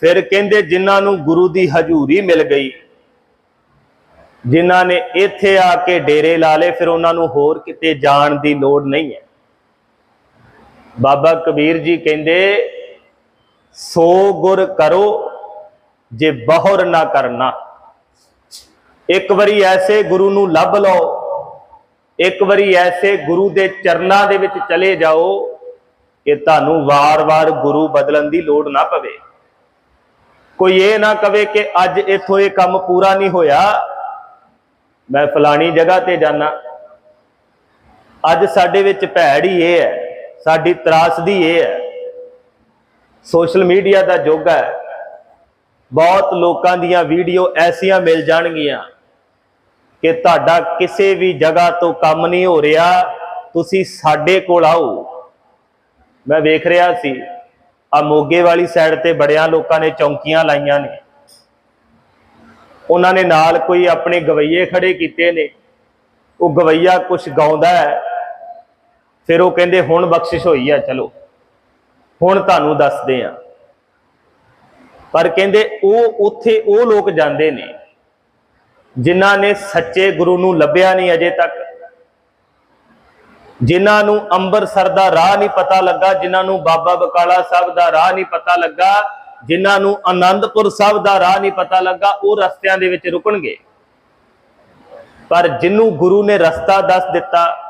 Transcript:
ਫਿਰ ਕਹਿੰਦੇ ਜਿਨ੍ਹਾਂ ਨੂੰ ਗੁਰੂ ਦੀ ਹਜ਼ੂਰੀ ਮਿਲ ਗਈ, ਜਿਨ੍ਹਾਂ ਨੇ ਇੱਥੇ ਆ ਕੇ ਡੇਰੇ ਲਾ ਲਏ, ਫਿਰ ਉਹਨਾਂ ਨੂੰ ਹੋਰ ਕਿਤੇ ਜਾਣ ਦੀ ਲੋੜ ਨਹੀਂ ਹੈ। ਬਾਬਾ ਕਬੀਰ ਜੀ ਕਹਿੰਦੇ, ਸੋ ਗੁਰ ਕਰੋ, ਜੇ ਬਹੁਰ ਨਾ ਕਰਨਾ। ਇੱਕ ਵਾਰੀ ਐਸੇ ਗੁਰੂ ਨੂੰ ਲੱਭ ਲਓ, ਇੱਕ ਵਾਰੀ ਐਸੇ ਗੁਰੂ ਦੇ ਚਰਨਾਂ ਦੇ ਵਿੱਚ ਚਲੇ ਜਾਓ ਕਿ ਤੁਹਾਨੂੰ ਵਾਰ-ਵਾਰ ਗੁਰੂ ਬਦਲਣ ਦੀ ਲੋੜ ਨਾ ਪਵੇ। ਕੋਈ ਇਹ ਨਾ ਕਵੇ ਕਿ ਅੱਜ ਇੱਥੋਂ ਇਹ ਕੰਮ ਪੂਰਾ ਨਹੀਂ ਹੋਇਆ। ਮੈਂ ਫਲਾਣੀ ਜਗ੍ਹਾ ਤੇ ਜਾਣਾ ਅੱਜ ਸਾਡੇ ਵਿੱਚ ਭੈੜ ਹੀ ਇਹ ਹੈ, ਸਾਡੀ ਤਰਾਸਦੀ ਇਹ ਹੈ। ਸੋਸ਼ਲ ਮੀਡੀਆ ਦਾ ਯੁੱਗ ਹੈ। ਬਹੁਤ ਲੋਕਾਂ ਦੀਆਂ ਵੀਡੀਓ ਐਸੀਆਂ ਮਿਲ ਜਾਣਗੀਆਂ ਕਿ ਤੁਹਾਡਾ ਕਿਸੇ ਵੀ ਜਗ੍ਹਾ ਤੋਂ ਕੰਮ ਨਹੀਂ ਹੋ ਰਿਹਾ। ਤੁਸੀਂ ਸਾਡੇ ਕੋਲ ਆਓ। ਮੈਂ ਵੇਖ ਰਿਹਾ ਸੀ ਆ ਮੋਗੇ ਵਾਲੀ ਸਾਈਡ ਤੇ ਬੜਿਆਂ ਲੋਕਾਂ ਨੇ ਚੌਂਕੀਆਂ ਲਾਈਆਂ ਨੇ। ਉਹਨਾਂ ਨੇ ਨਾਲ ਕੋਈ ਆਪਣੇ ਗਵਈਏ ਖੜੇ ਕੀਤੇ ਨੇ। ਉਹ ਗਵਈਆ ਕੁਝ ਗਾਉਂਦਾ ਹੈ, ਫਿਰ ਉਹ ਕਹਿੰਦੇ, ਹੁਣ ਬਖਸ਼ਿਸ਼ ਹੋਈ ਆ, ਚਲੋ। ਹੁਣ ਤੁਹਾਨੂੰ ਦੱਸਦੇ ਆ। ਪਰ ਕਹਿੰਦੇ, ਉਹ ਉੱਥੇ ਉਹ ਲੋਕ ਜਾਂਦੇ ਨੇ, ਜਿਨ੍ਹਾਂ ਨੇ ਸੱਚੇ ਗੁਰੂ ਨੂੰ ਲੱਭਿਆ ਨਹੀਂ ਅਜੇ ਤੱਕ। ਜਿਨ੍ਹਾਂ ਨੂੰ ਅੰਮ੍ਰਿਤਸਰ ਦਾ ਰਾਹ ਨਹੀਂ ਪਤਾ ਲੱਗਾ, ਜਿਨ੍ਹਾਂ ਨੂੰ ਬਾਬਾ ਬਕਾਲਾ ਸਾਹਿਬ ਦਾ ਰਾਹ ਨਹੀਂ ਪਤਾ ਲੱਗਾ, ਜਿਨ੍ਹਾਂ ਨੂੰ ਆਨੰਦਪੁਰ ਸਾਹਿਬ ਦਾ ਰਾਹ ਨਹੀਂ ਪਤਾ ਲੱਗਾ, ਉਹ ਰਸਤਿਆਂ ਦੇ ਵਿੱਚ ਰੁਕਣਗੇ। ਪਰ ਜਿਹਨੂੰ ਗੁਰੂ ਨੇ ਰਸਤਾ ਦੱਸ ਦਿੱਤਾ